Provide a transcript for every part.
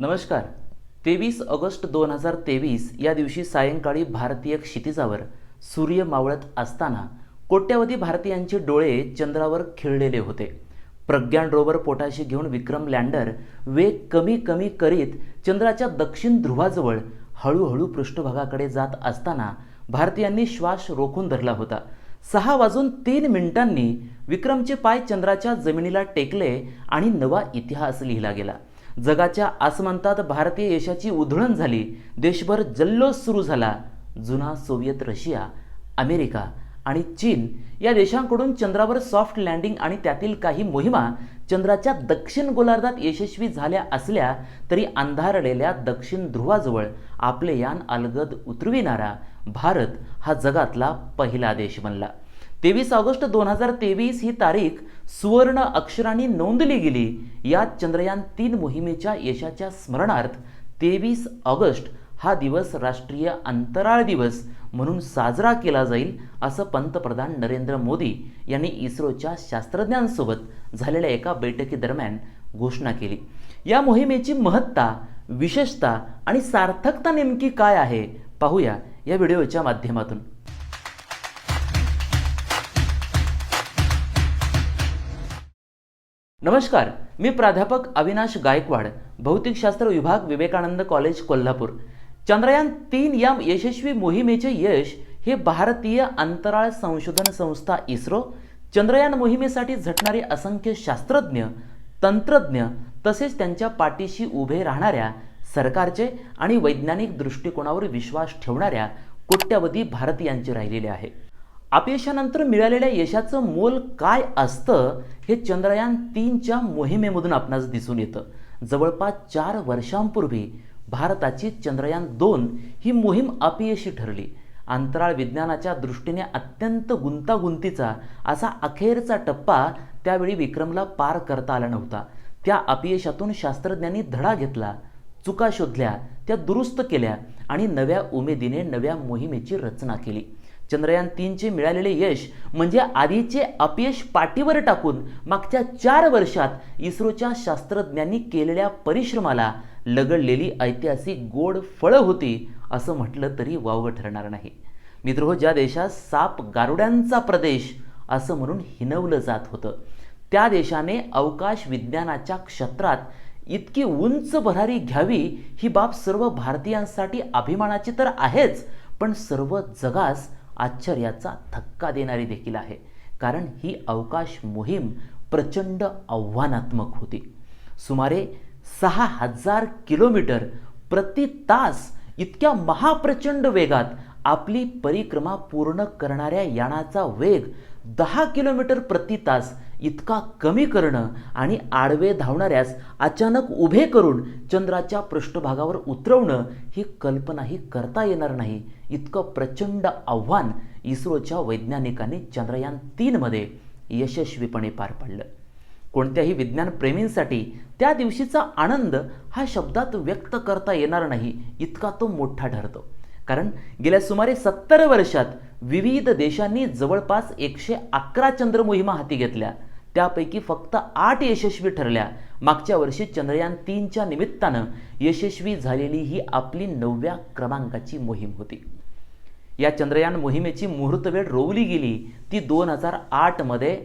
नमस्कार. तेवीस ऑगस्ट दोन हजार तेवीस या दिवशी सायंकाळी भारतीय क्षितिजावर सूर्य मावळत असताना कोट्यवधी भारतीयांचे डोळे चंद्रावर खिळलेले होते. प्रज्ञान रोवर पोटाशी घेऊन विक्रम लँडर वेग कमी कमी करीत चंद्राच्या दक्षिण ध्रुवाजवळ हळूहळू पृष्ठभागाकडे जात असताना भारतीयांनी श्वास रोखून धरला होता. सहा वाजून तीन मिनिटांनी विक्रमचे पाय चंद्राच्या जमिनीला टेकले आणि नवा इतिहास लिहिला गेला. जगाच्या आसमंतात भारतीय यशाची उधळण झाली. देशभर जल्लोष सुरू झाला. जुना सोव्हिएत रशिया अमेरिका आणि चीन या देशांकडून चंद्रावर सॉफ्ट लँडिंग आणि त्यातील काही मोहिमा चंद्राच्या दक्षिण गोलार्धात यशस्वी झाल्या असल्या तरी अंधारलेल्या दक्षिण ध्रुवाजवळ आपले यान अलगद उतरविणारा भारत हा जगातला पहिला देश बनला. तेवीस ऑगस्ट दोन हजार तेवीस ही तारीख सुवर्ण अक्षरांनी नोंदली गेली. यात चंद्रयान तीन मोहिमेच्या यशाच्या स्मरणार्थ तेवीस ऑगस्ट हा दिवस राष्ट्रीय अंतराळ दिवस म्हणून साजरा केला जाईल असं पंतप्रधान नरेंद्र मोदी यांनी इस्रोच्या शास्त्रज्ञांसोबत झालेल्या एका बैठकीदरम्यान घोषणा केली. या मोहिमेची महत्ता विशेषता आणि सार्थकता नेमकी काय आहे? पाहूया या व्हिडिओच्या माध्यमातून. नमस्कार मी प्राध्यापक अविनाश गायकवाड भौतिकशास्त्र विभाग विवेकानंद कॉलेज कोल्हापूर. चंद्रयान तीन या यशस्वी मोहिमेचे यश हे भारतीय अंतराळ संशोधन संस्था इस्रो चंद्रयान मोहिमेसाठी झटणारे असंख्य शास्त्रज्ञ तंत्रज्ञ तसेच त्यांच्या पाठीशी उभे राहणाऱ्या सरकारचे आणि वैज्ञानिक दृष्टिकोनावर विश्वास ठेवणाऱ्या कोट्यवधी भारतीयांचे राहिलेले आहे. अपयशानंतर मिळालेल्या यशाचं मोल काय असतं हे चंद्रयान तीनच्या मोहिमेमधून आपणास दिसून येतं. जवळपास चार वर्षांपूर्वी भारताची चंद्रयान दोन ही मोहीम अपयशी ठरली. अंतराळ विज्ञानाच्या दृष्टीने अत्यंत गुंतागुंतीचा असा अखेरचा टप्पा त्यावेळी विक्रमला पार करता आला नव्हता. त्या अपयशातून शास्त्रज्ञांनी धडा घेतला चुका शोधल्या त्या दुरुस्त केल्या आणि नव्या उमेदीने नव्या मोहिमेची रचना केली. चंद्रयान तीनचे मिळालेले यश म्हणजे आधीचे अपयश पाठीवर टाकून मागच्या चार वर्षात इस्रोच्या शास्त्रज्ञांनी केलेल्या परिश्रमाला लगडलेली ऐतिहासिक गोड फळं होती असं म्हटलं तरी वावगं ठरणार नाही. मित्र ज्या देशात साप गारुड्यांचा प्रदेश असं म्हणून हिनवलं जात होतं त्या देशाने अवकाश विज्ञानाच्या क्षेत्रात इतकी उंच भरारी घ्यावी ही बाब सर्व भारतीयांसाठी अभिमानाची तर आहेच पण सर्व जगास आश्चर्याचा धक्का देणारी देखील आहे. कारण ही अवकाश मोहीम प्रचंड आव्हानात्मक होती. सुमारे सहा हजार किलोमीटर प्रति तास इतक्या महाप्रचंड वेगात आपली परिक्रमा पूर्ण करणाऱ्या यानाचा वेग दहा किलोमीटर प्रति तास इतका कमी करणं आणि आडवे धावणाऱ्यास अचानक उभे करून चंद्राच्या पृष्ठभागावर उतरवणं ही कल्पनाही करता येणार नाही. इतकं प्रचंड आव्हान इस्रोच्या वैज्ञानिकांनी चंद्रयान तीनमध्ये यशस्वीपणे पार पाडलं. कोणत्याही विज्ञानप्रेमींसाठी त्या दिवशीचा आनंद हा शब्दात व्यक्त करता येणार नाही इतका तो मोठा ठरतो. कारण गेल्या सुमारे सत्तर वर्षात विविध देशांनी जवळपास एकशे अकरा चंद्रमोहिमा हाती घेतल्या. त्यापैकी फक्त आठ यशस्वी ठरल्या. मागच्या वर्षी चंद्रयान तीनच्या निमित्तानं यशस्वी झालेली ही आपली नवव्या क्रमांकाची मोहीम होती. या चंद्रयान मोहिमेची मुहूर्तवेळ रोवली गेली ती दोन हजार आठमध्ये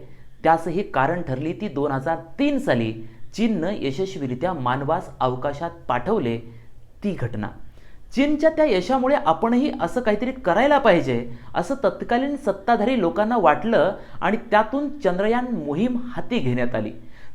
त्यासही कारण ठरली ती दोन हजार तीन साली. चीननं यशस्वीरित्या मानवास अवकाशात पाठवले ती घटना. चीनच्या त्या यशामुळे आपणही असं काहीतरी करायला पाहिजे असं तत्कालीन सत्ताधारी लोकांना वाटलं आणि त्यातून चंद्रयान मोहीम हाती घेण्यात आली.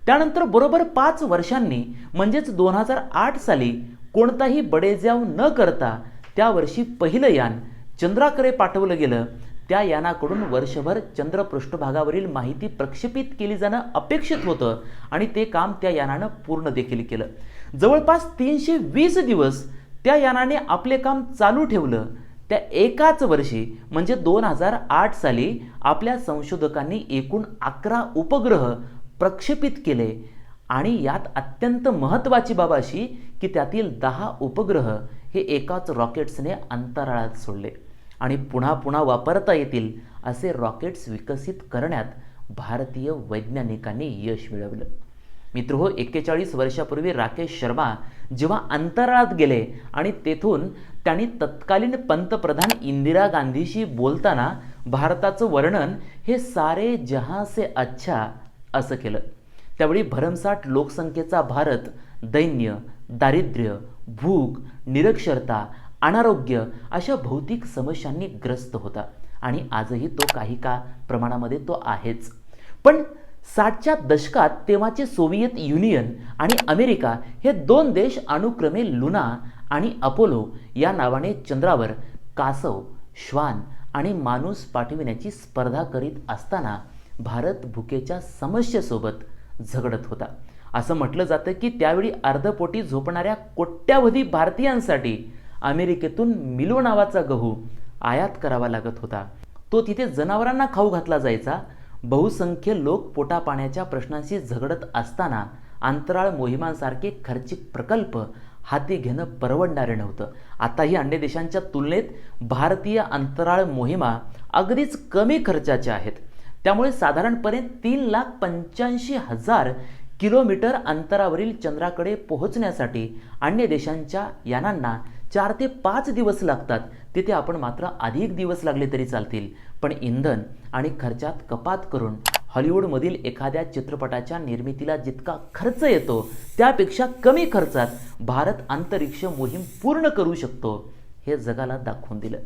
त्यानंतर बरोबर पाच वर्षांनी म्हणजेच दोन हजार आठ साली कोणताही बडेजाव न करता त्या वर्षी पहिलं यान चंद्राकडे पाठवलं गेलं. त्या यानाकडून वर्षभर चंद्र पृष्ठभागावरील माहिती प्रक्षेपित केली जाणं अपेक्षित होतं आणि ते काम त्या यानानं पूर्ण देखील केलं. जवळपास तीनशे वीस दिवस त्या यानाने आपले काम चालू ठेवलं. त्या एकाच वर्षी म्हणजे दोन हजार आठ साली आपल्या संशोधकांनी एकूण अकरा उपग्रह प्रक्षेपित केले. आणि यात अत्यंत महत्त्वाची बाब अशी की त्यातील दहा उपग्रह हे एकाच रॉकेट्सने अंतराळात सोडले. आणि पुन्हा पुन्हा वापरता येतील असे रॉकेट्स विकसित करण्यात भारतीय वैज्ञानिकांनी यश मिळवलं. मित्र हो एक्केचाळीस वर्षापूर्वी राकेश शर्मा जेव्हा अंतराळात गेले आणि तेथून त्यांनी तत्कालीन पंतप्रधान इंदिरा गांधीशी बोलताना भारताचं वर्णन हे सारे जहां से अच्छा असं केलं. त्यावेळी भरमसाठ लोकसंख्येचा भारत दैन्य दारिद्र्य भूक निरक्षरता अनारोग्य अशा भौतिक समस्यांनी ग्रस्त होता. आणि आजही तो काही का प्रमाणामध्ये तो आहेच. पण साठच्या दशकात तेव्हाचे सोव्हिएत युनियन आणि अमेरिका हे दोन देश अनुक्रमे लुना आणि अपोलो या नावाने चंद्रावर कासव श्वान आणि माणूस पाठविण्याची स्पर्धा करीत असताना भारत भुकेच्या समस्येसोबत झगडत होता. असं म्हटलं जातं की त्यावेळी अर्धपोटी झोपणाऱ्या कोट्यावधी भारतीयांसाठी अमेरिकेतून मिलो नावाचा गहू आयात करावा लागत होता. तो तिथे जनावरांना खाऊ घातला जायचा बहुसंख्य लोक पोटापाण्याच्या प्रश्नांशी झगडत असताना अंतराळ मोहिमांसारखे खर्चिक प्रकल्प हाती घेणं परवडणारे नव्हतं. आताही अन्य देशांच्या तुलनेत भारतीय अंतराळ मोहिमा अगदीच कमी खर्चाच्या आहेत. त्यामुळे साधारणपणे तीन लाख पंच्याऐंशी हजार किलोमीटर अंतरावरील चंद्राकडे पोहोचण्यासाठी अन्य देशांच्या यानांना चार ते पाच दिवस लागतात. तिथे आपण मात्र अधिक दिवस लागले तरी चालतील. पण इंधन आणि खर्चात कपात करून हॉलिवूडमधील एखाद्या चित्रपटाच्या निर्मितीला जितका खर्च येतो त्यापेक्षा कमी खर्चात भारत अंतरिक्ष मोहीम पूर्ण करू शकतो हे जगाला दाखवून दिलं.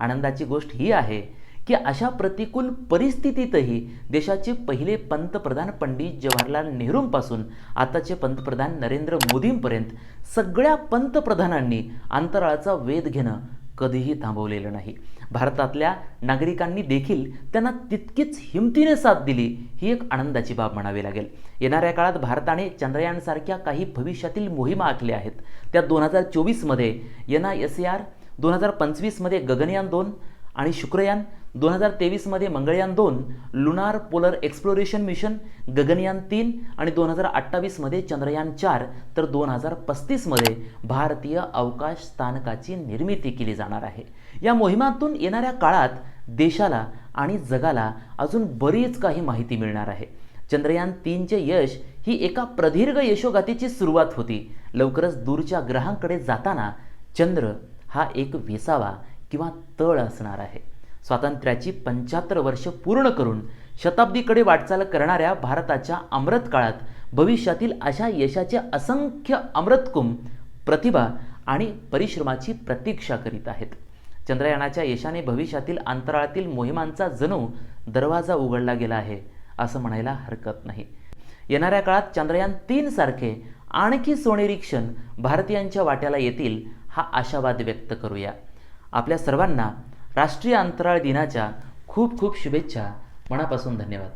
आनंदाची गोष्ट ही आहे की अशा प्रतिकूल परिस्थितीतही देशाचे पहिले पंतप्रधान पंडित जवाहरलाल नेहरूंपासून आताचे पंतप्रधान नरेंद्र मोदींपर्यंत सगळ्या पंतप्रधानांनी अंतराळाचा वेध घेणं कधीही थांबवलेलं नाही. भारतातल्या नागरिकांनी देखील त्यांना तितकीच हिमतीने साथ दिली ही एक आनंदाची बाब म्हणावी लागेल. येणाऱ्या काळात भारताने चंद्रयानसारख्या काही भविष्यातील मोहिमा आखल्या आहेत. त्या दोन हजार चोवीसमध्ये N I S A R दोन हजार पंचवीसमध्ये गगनयान दोन आणि शुक्रयान दोन हजार तेवीसमध्ये मंगळयान दोन lunar polar exploration mission Gaganyaan तीन आणि दोन हजार अठ्ठावीसमध्ये चंद्रयान चार तर दोन हजार पस्तीसमध्ये भारतीय अवकाश स्थानकाची निर्मिती केली जाणार आहे. या मोहिमातून येणाऱ्या काळात देशाला आणि जगाला अजून बरीच काही माहिती मिळणार आहे. चंद्रयान तीनचे यश ही एका प्रदीर्घ यशोगातीची सुरुवात होती. लवकरच दूरच्या ग्रहांकडे जाताना चंद्र हा एक विसावा किंवा तळ असणार आहे. स्वातंत्र्याची पंच्याहत्तर वर्ष पूर्ण करून शताब्दीकडे वाटचाल करणाऱ्या भारताच्या अमृत काळात भविष्यातील अशा यशाचे असंख्य अमृतकुंभ प्रतिभा आणि परिश्रमाची प्रतीक्षा करीत आहेत. चंद्रयानाच्या यशाने भविष्यातील अंतराळातील मोहिमांचा जणू दरवाजा उघडला गेला आहे असं म्हणायला हरकत नाही. येणाऱ्या काळात चंद्रयान तीन सारखे आणखी सोनेरी क्षण भारतीयांच्या वाट्याला येतील हा आशावाद व्यक्त करूया. आपल्या सर्वांना राष्ट्रीय अंतराळ दिनाच्या खूप खूप शुभेच्छा. मनापासून धन्यवाद.